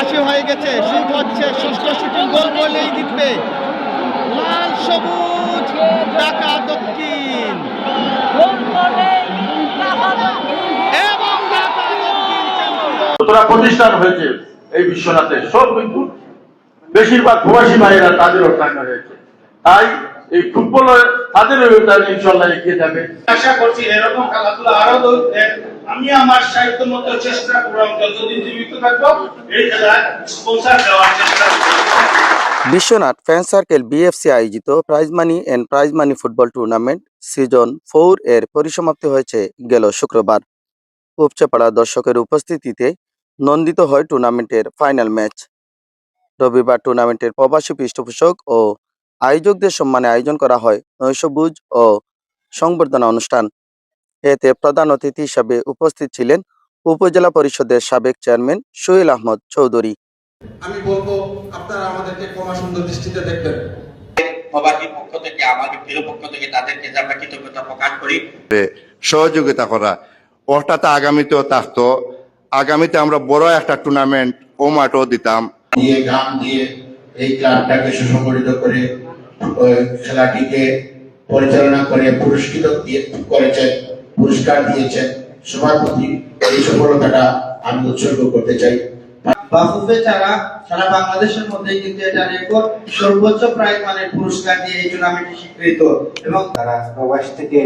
বাসি হয়ে গেছে শুট হচ্ছে ষষ্ঠ শুটিং গোল করলেই জিতবে। লাল সবুজ, ঢাকা দক্ষিণ। প্রতিষ্ঠান হয়েছে এই বিশ্বনাথে সব কিন্তু বেশিরভাগ প্রবাসী ভাইয়েরা তাদেরও টাকা হয়েছে। তাই এই ফুটবলের তাদের অর্থায়ন ইনশাল্লাহ এগিয়ে যাবে। আশা করছি এরকম খেলাধুলা আরও আমি আমার সাহিত্য মতো চেষ্টা করব। যতদিন জীবিত থাকব এই খেলায় স্পন্সার দেওয়ার চেষ্টা বিশ্বনাথ ফ্যান সার্কেল বিএফসি আয়োজিত prize money and prize money football tournament season four এর পরিসমাপ্তি হয়েছে গেল শুক্রবার। উপচেপাড়া দর্শকের উপস্থিতিতে নন্দিত হয় টুর্নামেন্টের ফাইনাল ম্যাচ। রবিবার টুর্নামেন্টের প্রবাসী পৃষ্ঠপোষক ও আয়োজকদের সম্মানে আয়োজন করা হয় নৈশভোজ ও সংবর্ধনা অনুষ্ঠান। এতে প্রধান অতিথি হিসাবে উপস্থিত ছিলেন উপজেলা পরিষদের সাবেক চেয়ারম্যান সোহেল আহমদ চৌধুরী। আমি বলব আপনারা আমাদেরকে ক্ষমা সুন্দর দৃষ্টিতে দেখবেন। সবারই পক্ষ থেকে আমার পক্ষ থেকে তাদেরকে আমরা কৃতজ্ঞতা প্রকাশ করি। সহযোগিতা করা। ওটাতে আগামীতেও থাকতো আগামীতে আমরা বড় একটা টুর্নামেন্ট ও মাঠও দিতাম। দিয়ে গ্রাম দিয়ে এই ক্লাবটাকে সুসংগঠিত করে খেলাটিকে পরিচালনা করে পুরস্কৃত দিয়ে করেছেন পুরস্কার দিয়েছেন সবার প্রতি। এই সফলতাটা আমি উৎসর্গ করতে চাই। বাফুফে ছাড়া সারা বাংলাদেশের মধ্যে কিন্তু এটা রেকর্ড সর্বোচ্চ প্রাইজ মানের পুরস্কার দিয়ে এই টুর্নামেন্টটি স্বীকৃত। এবং তারা প্রবাস থেকে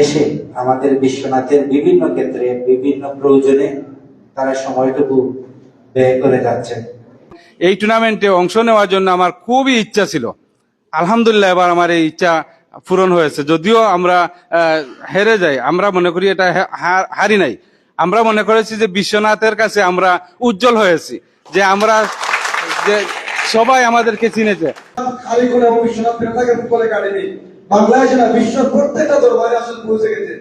এসে আমাদের বিশ্বনাথের বিভিন্ন ক্ষেত্রে বিভিন্ন প্রয়োজনে তারা সময়টুকু ব্যয় করে যাচ্ছেন। এই টুর্নামেন্টে অংশ নেওয়ার জন্য আমার খুবই ইচ্ছা ছিল। আলহামদুলিল্লাহ এবার আমার এই ইচ্ছা পূরণ হয়েছে। যদিও আমরা হেরে যাই আমরা মনে করি এটা হারি নাই। আমরা মনে করেছি যে বিশ্বনাথের কাছে আমরা উজ্জ্বল হয়েছি যে আমরা যে সবাই আমাদেরকে চিনেছে। খালিকুল এবং বিশ্বনাথ প্রেতাকে ফুটবল একাডেমি বাংলাদেশে না বিশ্বের প্রত্যেকটা দরবারে আসলে পৌঁছে গেছে।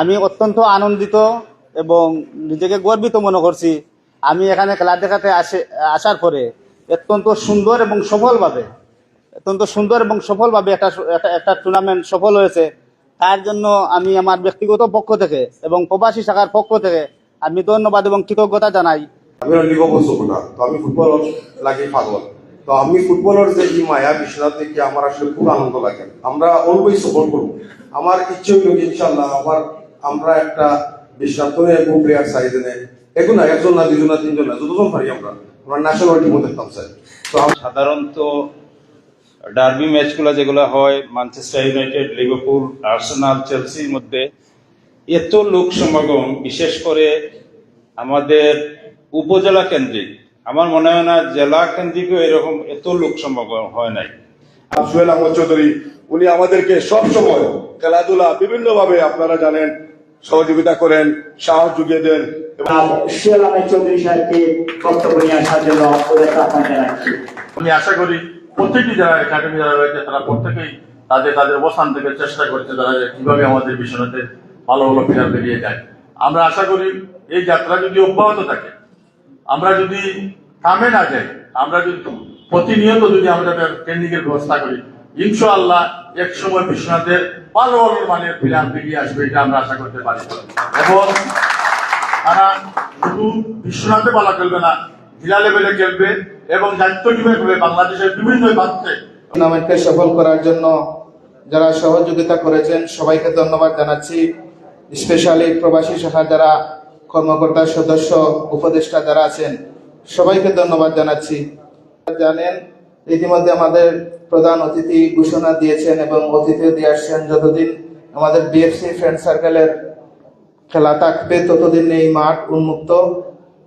আমি অত্যন্ত আনন্দিত এবং নিজেকে গর্বিত মনে করছি। আমি এখানে খেলা দেখাতে আসে আসার পরে অত্যন্ত সুন্দর এবং সফলভাবে অত্যন্ত সুন্দর এবং সফলভাবে একটা একটা- একটা টুর্নামেন্ট সফল হয়েছে। তার জন্য আমি আমার ব্যক্তিগত পক্ষ থেকে এবং প্রবাসী শাখার পক্ষ থেকে আমি ধন্যবাদ এবং কৃতজ্ঞতা জানাই। আমি লিভারপুল সাপোর্টার তো আমি ফুটবল লাগি পাগল। তো আমি ফুটবলের যে ই মায়া বিশ্বনাথ দেখে আমার আসলে খুব আনন্দ লাগে। আমরা অলওয়েজ সাপোর্ট করব। আমার ইচ্ছে হইল ইনশাল্লাহ আমার আমরা একটা বিশ্বনাথ এবং প্লেয়ার সাইজ এনে এখন না একজন না দুজন না তিনজন না যতজন পারি আমরা। আমরা ন্যাশনাল টিমও দেখতাম চাই তো সাধারণত ডার্বি ম্যাচগুলো যেগুলো হয় ম্যানচেস্টার ইউনাইটেড লিভারপুল আর্সেনাল চেলসির মধ্যে এত লোক সমাগম বিশেষ করে আমাদের উপজেলা কেন্দ্রিক। আমার মনে হয় না জেলা কেন্দ্রিকও এরকম এত লোক সমাগম হয় নাই। সোহেল আহমদ চৌধুরী উনি আমাদেরকে সব সময় খেলাধুলা বিভিন্ন ভাবে আপনারা জানেন সহযোগিতা করেন সাহস জুগিয়ে দেন সোহেল আহমেদ চৌধুরী সাহেবকে বক্তব্য নিয়ে আসার জন্য আমি আশা করি প্রত্যেকটি যারা একাডেমি যারা রয়েছে, তারা প্রত্যেকেই তাদের তাদের অবস্থান থেকে চেষ্টা করছে তারা কীভাবে আমাদের বিশ্বনাথের ভালো ভালো প্লেয়ার বেরিয়ে যায়। আমরা আশা করি এই যাত্রা যদি অব্যাহত থাকে, আমরা যদি থামে না যাই, আমরা যদি প্রতিনিয়ত যদি আমরা ট্রেনিং এর ব্যবস্থা করি, ইনশাআল্লাহ এক সময় বিশ্বনাথের ভালো ভালো মানের প্লেয়ার বেরিয়ে আসবে এটা আমরা আশা করতে পারি। এবং তারা শুধু বিশ্বনাথে বলা খেলবে না, জেলা লেভেলে খেলবে এবং দায়িত্ব নিবে খেলবে বাংলাদেশের বিভিন্ন প্রান্তে। টুর্নামেন্টকে সফল করার জন্য যারা সহযোগিতা করেছেন, সবাইকে ধন্যবাদ জানাচ্ছি। স্পেশালি প্রবাসী শাখার যারা কর্মকর্তা সদস্য, উপদেষ্টা যারা আছেন, সবাইকে ধন্যবাদ জানাচ্ছি। জানেন, ইতিমধ্যে আমাদের প্রধান অতিথি ঘোষণা দিয়েছেন এবং অতিথি দিয়ে আসছেন। যতদিন আমাদের বিএফসি ফ্রেন্ড সার্কেলের খেলা থাকবে, ততদিন এই মাঠ উন্মুক্ত।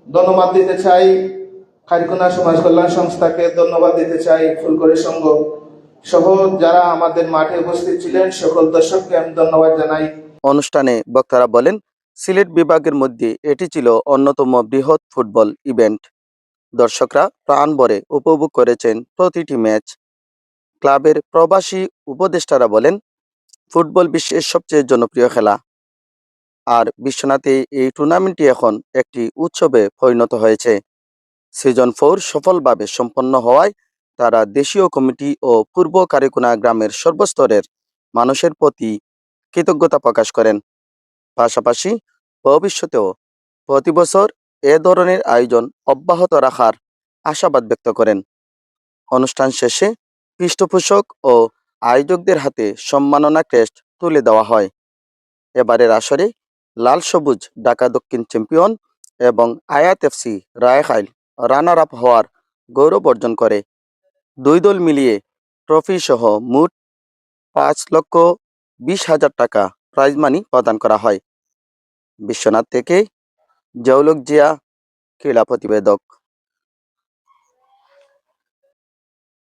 ধন্যবাদ দিতে চাই। খারিকুনা সমাজ কল্যাণ সংস্থাকে ধন্যবাদ দিতে চাই ফুলকরি সংঘ সহ যারা আমাদের মাঠে উপস্থিত ছিলেন, সকল দর্শককে আমি ধন্যবাদ জানাই। অনুষ্ঠানে বক্তারা বলেন, সিলেট বিভাগের মধ্যে এটি ছিল অন্যতম বৃহৎ ফুটবল ইভেন্ট। দর্শকরা প্রাণ ভরে উপভোগ করেছেন প্রতিটি ম্যাচ। ক্লাবের প্রবাসী উপদেষ্টারা বলেন, ফুটবল বিশ্বের সবচেয়ে জনপ্রিয় খেলা। আর বিশ্বনাথে এই টুর্নামেন্টটি এখন একটি উৎসবে পরিণত হয়েছে। সিজন ফোর সফলভাবে সম্পন্ন হওয়ায় তারা দেশীয় কমিটি ও পূর্ব কারিকুনা গ্রামের সর্বস্তরের মানুষের প্রতি কৃতজ্ঞতা প্রকাশ করেন। পাশাপাশি ভবিষ্যতেও প্রতি বছর এ ধরনের আয়োজন অব্যাহত রাখার আশাবাদ ব্যক্ত করেন। অনুষ্ঠান শেষে পৃষ্ঠপোষক ও আয়োজকদের হাতে সম্মাননা ক্রেস্ট তুলে দেওয়া হয়। এবারের আসরে লাল সবুজ ঢাকা দক্ষিণ চ্যাম্পিয়ন এবং আয়াত এফসি রায়খাইল রানার আপ হওয়ার গৌরব অর্জন করে। দুই দল মিলিয়ে ট্রফি সহ মোট পাঁচ লক্ষ বিশ হাজার টাকা প্রাইজ মানি প্রদান করা হয়। বিশ্বনাথ থেকে জৌলক জিয়া, ক্রীড়া প্রতিবেদক।